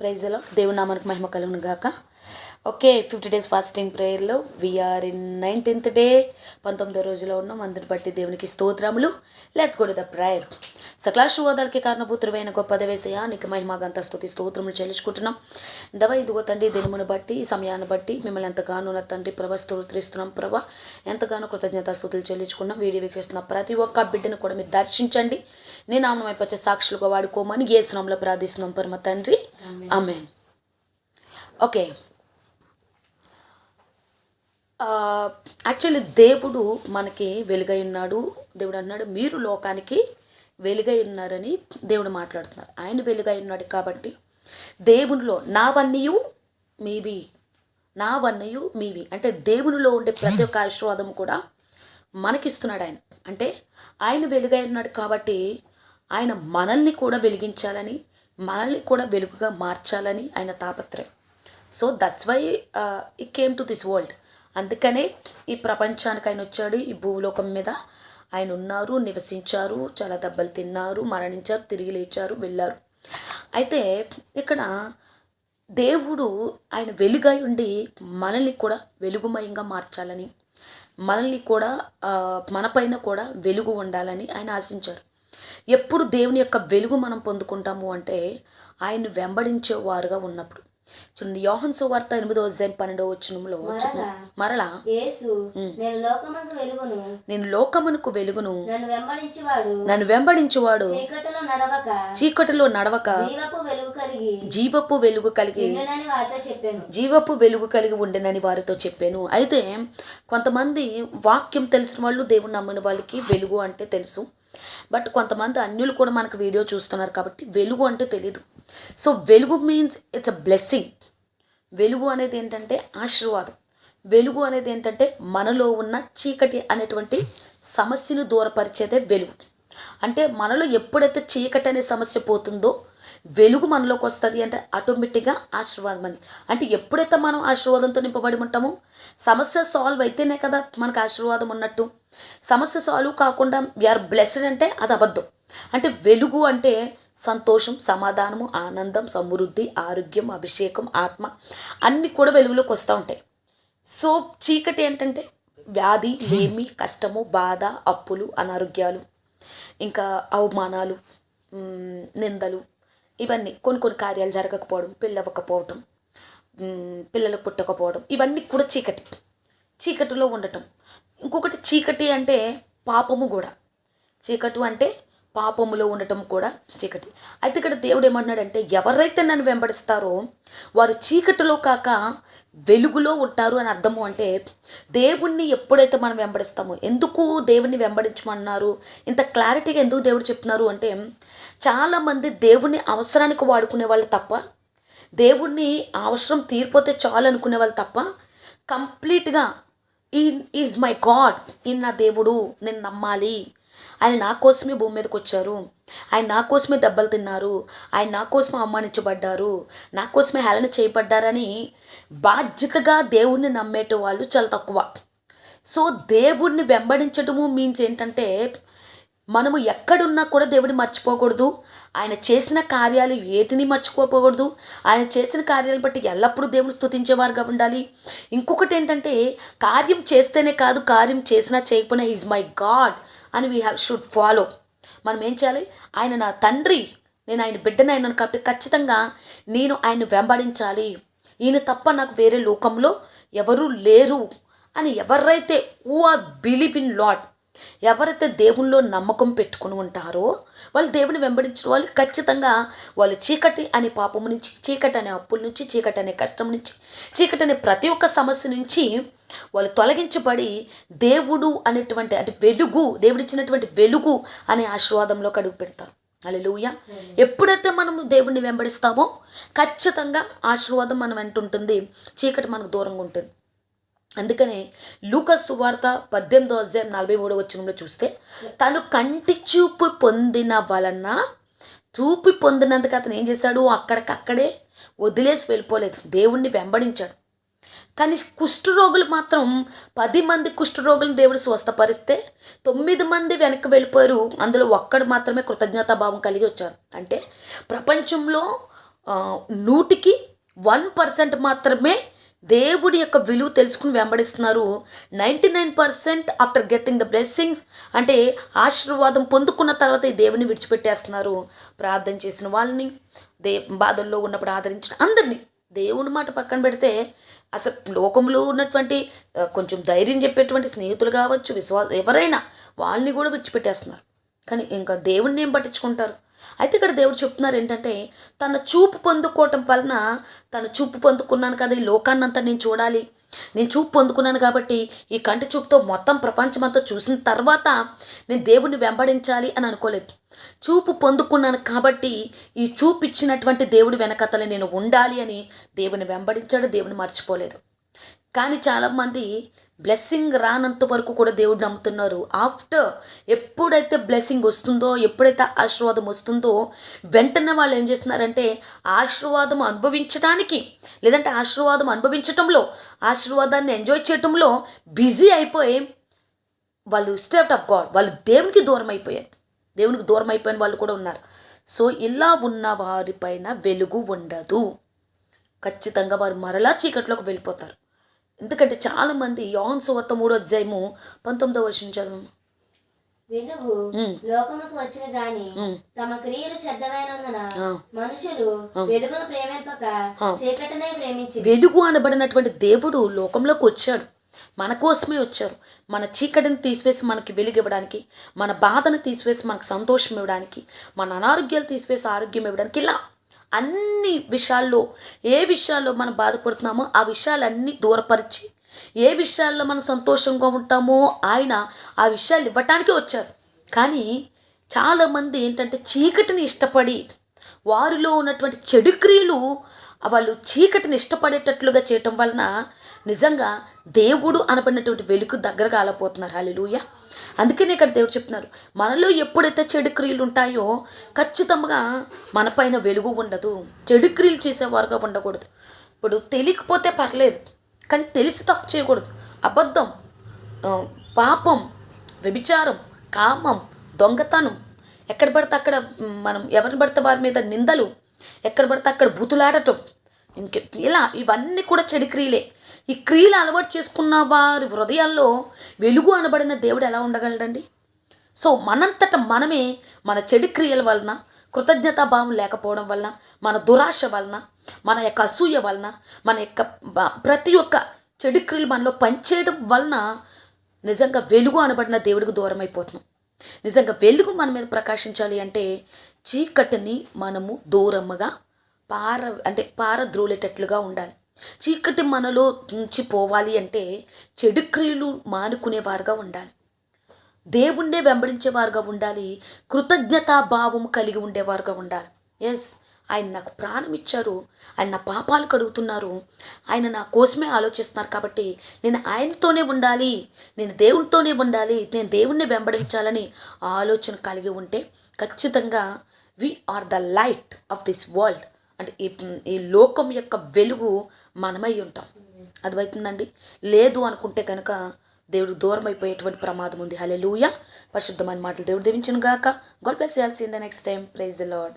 ప్రైజ్లో దేవుని నామానికి మహిమ కలుగును గాక. Okay fifty days fasting ప్రేయర్లో we are in nineteenth day పంతొమ్మిదో రోజులో ఉన్నాం. అందరిని బట్టి దేవునికి స్తోత్రములు. Let's go to the prayer సకలాశువాదాలకి కారణభూతుడైన గొప్ప దేవేశయ నీకు మహిమగంత స్తుతి స్తోత్రములు చెల్లించుకుంటున్నాం. దవ ఇదిగో తండ్రి దినమును బట్టి ఈ సమయాన్ని బట్టి మిమ్మల్ని ఎంతగానో నా తండ్రి ప్రభ స్తోత్రిస్తున్నాం ప్రభ. ఎంతగానో కృతజ్ఞత స్తుతులు చెల్లించుకున్నాం వీడియో వీక్షిస్తున్న ప్రతి ఒక్క బిడ్డను కూడా మీరు దర్శించండి. నీ నామం వచ్చే సాక్షులుగా వాడుకోమని ఏ స్నామంలో ప్రార్థిస్తున్నాం పరమ తండ్రి. Amen okay. యాక్చువల్లీ దేవుడు మనకి వెలుగై ఉన్నాడు. దేవుడు అన్నాడు మీరు లోకానికి వెలుగై ఉన్నారని దేవుడు మాట్లాడుతున్నారు. ఆయన వెలుగై ఉన్నాడు కాబట్టి దేవునిలో నావన్నీయు మీవి నావన్నీయు మీవి. అంటే దేవునిలో ఉండే ప్రతి ఒక్క ఆశీర్వాదం కూడా మనకిస్తున్నాడు ఆయన. అంటే ఆయన వెలుగై ఉన్నాడు కాబట్టి ఆయన మనల్ని కూడా వెలిగించాలని మనల్ని కూడా వెలుగుగా మార్చాలని ఆయన తాపత్రయం. So that's why he came to this world అందుకనే ఈ ప్రపంచానికి ఆయన వచ్చాడు ఈ భూలోకం మీద. ఆయన ఉన్నారు నివసించారు చాలా దెబ్బలు తిన్నారు మరణించారు తిరిగి లేచారు వెళ్ళారు. అయితే ఇక్కడ దేవుడు ఆయన వెలుగై ఉండి మనల్ని కూడా వెలుగుమయంగా మార్చాలని మనల్ని కూడా మనపైన కూడా వెలుగు ఉండాలని ఆయన ఆశించారు ఎప్పుడు దేవుని యొక్క వెలుగు మనం పొందుకుంటాము అంటే ఆయన్ని వెంబడించే వారుగా ఉన్నప్పుడు. చూడండి యోహన్ సువార్త ఎనిమిదో అధ్యాయం పన్నెండో వచ్చినంలో మరలా నేను లోకమునకు వెలుగును. నేను లోకమునకు వెలుగును. నన్ను వెంబడించువాడు. నన్ను వెంబడించువాడు. చీకటిలో నడవక. చీకటిలో నడవక. జీవపు వెలుగు కలిగి. జీవపు వెలుగు కలిగి. ఉండనని వారితో చెప్పాను. జీవపు వెలుగు కలిగి ఉండనని వారితో చెప్పాను. అయితే కొంతమంది వాక్యం తెలిసిన వాళ్ళు దేవుని నమ్మిన వాళ్ళకి వెలుగు అంటే తెలుసు. బట్ కొంతమంది అన్యులు కూడా మనకు వీడియో చూస్తున్నారు కాబట్టి వెలుగు అంటే తెలియదు సో వెలుగు మీన్స్ ఇట్స్ అ బ్లెస్సింగ్ వెలుగు అనేది ఏంటంటే ఆశీర్వాదం. వెలుగు అనేది ఏంటంటే మనలో ఉన్న చీకటి అనేటువంటి సమస్యను దూరపరిచేదే వెలుగు. అంటే మనలో ఎప్పుడైతే చీకటి అనే సమస్య పోతుందో వెలుగు మనలోకి వస్తుంది అంటే ఆటోమేటిక్గా ఆశీర్వాదం అని. అంటే ఎప్పుడైతే మనం ఆశీర్వాదంతో నింపబడి ఉంటామో సమస్య సాల్వ్ అయితేనే కదా మనకు ఆశీర్వాదం ఉన్నట్టు. సమస్య సాల్వ్ కాకుండా వీఆర్ బ్లెస్డ్ అంటే అది అబద్ధం. అంటే వెలుగు అంటే సంతోషం సమాధానము ఆనందం సమృద్ధి ఆరోగ్యం అభిషేకం ఆత్మ అన్నీ కూడా వెలుగులోకి వస్తూ ఉంటాయి. సో చీకటి ఏంటంటే వ్యాధి లేమి కష్టము బాధ అప్పులు అనారోగ్యాలు ఇంకా అవమానాలు నిందలు ఇవన్నీ కొన్ని కొన్ని కార్యాలు జరగకపోవడం పిల్లవకపోవటం పిల్లలు పుట్టకపోవడం ఇవన్నీ కూడా చీకటి. చీకటిలో ఉండటం. ఇంకొకటి చీకటి అంటే పాపము కూడా. చీకటి అంటే పాపములో ఉండటం కూడా చీకటి. అయితే ఇక్కడ దేవుడు ఏమన్నాడంటే ఎవరైతే నన్ను వెంబడిస్తారో వారు చీకటిలో కాక వెలుగులో ఉంటారు అని అర్థము అంటే దేవుణ్ణి ఎప్పుడైతే మనం వెంబడిస్తామో ఎందుకు దేవుణ్ణి వెంబడించమన్నారు? ఇంత క్లారిటీగా ఎందుకు దేవుడు చెప్తున్నారు అంటే చాలామంది దేవుణ్ణి అవసరానికి వాడుకునే వాళ్ళు తప్ప దేవుణ్ణి అవసరం తీరిపోతే చాలు అనుకునే వాళ్ళు తప్ప కంప్లీట్గా ఈ ఈజ్ మై గాడ్ ఈయన నా దేవుడు నేను నమ్మాలి ఆయన నా కోసమే భూమి మీదకి వచ్చారు. ఆయన నా కోసమే దెబ్బలు తిన్నారు. ఆయన నా కోసమే అవమానించబడ్డారు. నా కోసమే హేళన చేయబడ్డారని బాధ్యతగా దేవుణ్ణి నమ్మేట వాళ్ళు చాలా తక్కువ. సో దేవుణ్ణి వెంబడించడము మీన్స్ ఏంటంటే మనము ఎక్కడున్నా కూడా దేవుడిని మర్చిపోకూడదు. ఆయన చేసిన కార్యాలు ఏటిని మర్చిపోకూడదు. ఆయన చేసిన కార్యాలను బట్టి ఎల్లప్పుడూ దేవుని స్థుతించేవారుగా ఉండాలి. ఇంకొకటి ఏంటంటే కార్యం చేస్తేనే కాదు కార్యం చేసినా చేయకపోయినా ఈజ్ మై గాడ్ అని వీ హ్యావ్ షుడ్ ఫాలో మనం ఏం చేయాలి? ఆయన నా తండ్రి. నేను ఆయన బిడ్డనైనాను కాబట్టి ఖచ్చితంగా నేను ఆయన్ని వెంబడించాలి. ఈయన తప్ప నాకు వేరే లోకంలో ఎవరూ లేరు అని ఎవరైతే who are believe in lord ఎవరైతే దేవునిలో నమ్మకం పెట్టుకుని ఉంటారో వాళ్ళు దేవుని వెంబడించిన వాళ్ళు ఖచ్చితంగా వాళ్ళు చీకటి అనే పాపము నుంచి చీకటి అనే అప్పుల నుంచి చీకటి అనే కష్టం నుంచి చీకటి అనే ప్రతి ఒక్క సమస్య నుంచి వాళ్ళు తొలగించబడి దేవుడు అనేటువంటి అంటే వెలుగు దేవుడిచ్చినటువంటి వెలుగు అనే ఆశీర్వాదంలోకి అడుగు పెడతారు. అలెలుయ ఎప్పుడైతే మనం దేవుడిని వెంబడిస్తామో ఖచ్చితంగా ఆశీర్వాదం మనం వెంటుంటుంది చీకటి మనకు దూరంగా ఉంటుంది. అందుకనే లూకస్ సువార్త పద్దెనిమిదో అధ్యాయం నలభై మూడో వచ్చినంలో చూస్తే తను కంటి చూపు పొందిన వలన చూపు పొందినందుకు అతను ఏం చేశాడు? అక్కడికక్కడే వదిలేసి వెళ్ళిపోలేదు. దేవుణ్ణి వెంబడించాడు. కానీ కుష్ఠరోగులు మాత్రం పది మంది కుష్ఠరోగులను దేవుడు స్వస్థపరిస్తే తొమ్మిది మంది వెనక్కి వెళ్ళిపోయారు. అందులో ఒక్కడు మాత్రమే కృతజ్ఞతాభావం కలిగి వచ్చారు. అంటే ప్రపంచంలో నూటికి వన్ పర్సెంట్ మాత్రమే దేవుడి యొక్క విలువ తెలుసుకుని వెంబడిస్తున్నారు. Ninety nine percent after getting the blessings అంటే ఆశీర్వాదం పొందుకున్న తర్వాత ఈ దేవుని విడిచిపెట్టేస్తున్నారు. ప్రార్థన చేసిన వాళ్ళని దే బాధల్లో ఉన్నప్పుడు ఆదరించిన అందరినీ దేవుని మాట పక్కన పెడితే అసలు లోకంలో ఉన్నటువంటి కొంచెం ధైర్యం చెప్పేటువంటి స్నేహితులు కావచ్చు విశ్వాస ఎవరైనా వాళ్ళని కూడా విడిచిపెట్టేస్తున్నారు. కానీ ఇంకా దేవుణ్ణి ఏం పట్టించుకుంటారు? అయితే ఇక్కడ దేవుడు చెప్తున్నారు ఏంటంటే తన చూపు పొందుకోవటం వలన తన చూపు పొందుకున్నాను కదా ఈ లోకాన్నంతా నేను చూడాలి. నేను చూపు పొందుకున్నాను కాబట్టి ఈ కంటి చూపుతో మొత్తం ప్రపంచమంతా చూసిన తర్వాత నేను దేవుణ్ణి వెంబడించాలి అని అనుకోలేదు. చూపు పొందుకున్నాను కాబట్టి ఈ చూపు ఇచ్చినటువంటి దేవుడి వెనకతలే నేను ఉండాలి అని దేవుని వెంబడించాడు దేవుని మర్చిపోలేదు. కానీ చాలామంది బ్లెస్సింగ్ రానంత వరకు కూడా దేవుడు నమ్ముతున్నారు. ఆఫ్టర్ ఎప్పుడైతే బ్లెస్సింగ్ వస్తుందో ఎప్పుడైతే ఆశీర్వాదం వస్తుందో వెంటనే వాళ్ళు ఏం చేస్తున్నారంటే ఆశీర్వాదం అనుభవించడానికి లేదంటే ఆశీర్వాదం అనుభవించటంలో ఆశీర్వాదాన్ని ఎంజాయ్ చేయటంలో బిజీ అయిపోయి వాళ్ళు స్టేట్ ఆఫ్ గాడ్ వాళ్ళు దేవునికి దూరం అయిపోయారు. దేవునికి దూరం అయిపోయిన వాళ్ళు కూడా ఉన్నారు. సో ఇలా ఉన్న వారిపైన వెలుగు ఉండదు. ఖచ్చితంగా వారు మరలా చీకట్లోకి వెళ్ళిపోతారు. ఎందుకంటే చాలామంది యోన్ సువార్త మూడో అధ్యాయము పంతొమ్మిదో వర్షం చదువు వెలుగు వచ్చిన గాని. తమ క్రియలు చెడ్డమైనందున. మనుషులు వెలుగును ప్రేమింపక. చీకటినే ప్రేమించి వెలుగు అనబడినటువంటి దేవుడు లోకంలోకి వచ్చాడు మన కోసమే వచ్చారు మన చీకటిని తీసివేసి మనకి వెలుగు ఇవ్వడానికి మన బాధను తీసివేసి మనకు సంతోషం ఇవ్వడానికి మన అనారోగ్యాలు తీసివేసి ఆరోగ్యం ఇవ్వడానికి ఇలా అన్ని విషయాల్లో ఏ విషయాల్లో మనం బాధపడుతున్నామో ఆ విషయాలన్నీ దూరపరిచి ఏ విషయాల్లో మనం సంతోషంగా ఉంటామో ఆయన ఆ విషయాలు ఇవ్వటానికే వచ్చారు. కానీ చాలామంది ఏంటంటే చీకటిని ఇష్టపడి వారిలో ఉన్నటువంటి చెడు క్రియలు వాళ్ళు చీకటిని ఇష్టపడేటట్లుగా చేయటం వలన నిజంగా దేవుడు అనబడినటువంటి వెలుగు దగ్గర కాలపోతున్నారు హల్లెలూయా. అందుకనే ఇక్కడ దేవుడు చెప్తున్నారు. మనలో ఎప్పుడైతే చెడు క్రియలు ఉంటాయో ఖచ్చితంగా మనపైన వెలుగు ఉండదు. చెడు క్రియలు చేసేవారుగా ఉండకూడదు. ఇప్పుడు తెలియకపోతే పర్లేదు కానీ తెలిసి తప్పు చేయకూడదు. అబద్ధం పాపం వ్యభిచారం కామం దొంగతనం ఎక్కడ పడితే అక్కడ మనం ఎవరిని పడితే వారి మీద నిందలు ఎక్కడ పడితే అక్కడ బూతులాడటం ఇంక ఇలా ఇవన్నీ కూడా చెడు క్రియలే. ఈ క్రియలు అలవాటు చేసుకున్న వారి హృదయాల్లో వెలుగు అనబడిన దేవుడు ఎలా ఉండగలడండి? సో మనంతట మనమే మన చెడు క్రియల వలన కృతజ్ఞతాభావం లేకపోవడం వలన మన దురాశ వలన మన యొక్క అసూయ వలన మన యొక్క ప్రతి ఒక్క చెడు క్రియలు మనలో పనిచేయడం వలన నిజంగా వెలుగు అనబడిన దేవుడికి దూరం అయిపోతున్నాం. నిజంగా వెలుగు మన మీద ప్రకాశించాలి అంటే చీకటిని మనము దూరముగా పార అంటే పారద్రోలేటట్లుగా ఉండాలి. చీకటి మనలో నుంచి పోవాలి అంటే చెడు క్రియలు మానుకునేవారుగా ఉండాలి. దేవుణ్ణే వెంబడించేవారుగా ఉండాలి. కృతజ్ఞతాభావం కలిగి ఉండేవారుగా ఉండాలి. ఎస్ ఆయన నాకు ప్రాణం ఇచ్చారు. ఆయన నా పాపాలు కడుగుతున్నారు. ఆయన నా కోసమే ఆలోచిస్తున్నారు కాబట్టి నేను ఆయనతోనే ఉండాలి. నేను దేవునితోనే ఉండాలి. నేను దేవుణ్ణి వెంబడించాలని ఆలోచన కలిగి ఉంటే ఖచ్చితంగా we are the light of this world అంటే ఈ ఈ లోకం యొక్క వెలుగు మనమై ఉంటాం. అర్థమవుతుందండి? లేదు అనుకుంటే కనుక దేవుడు దూరం అయిపోయేటువంటి ప్రమాదం ఉంది. హలే లూయ పరిశుద్ధమైన మాటలు దేవుడు దీవించను గాక. గాడ్ బ్లెస్ చేయాల్సిందే next time praise the lord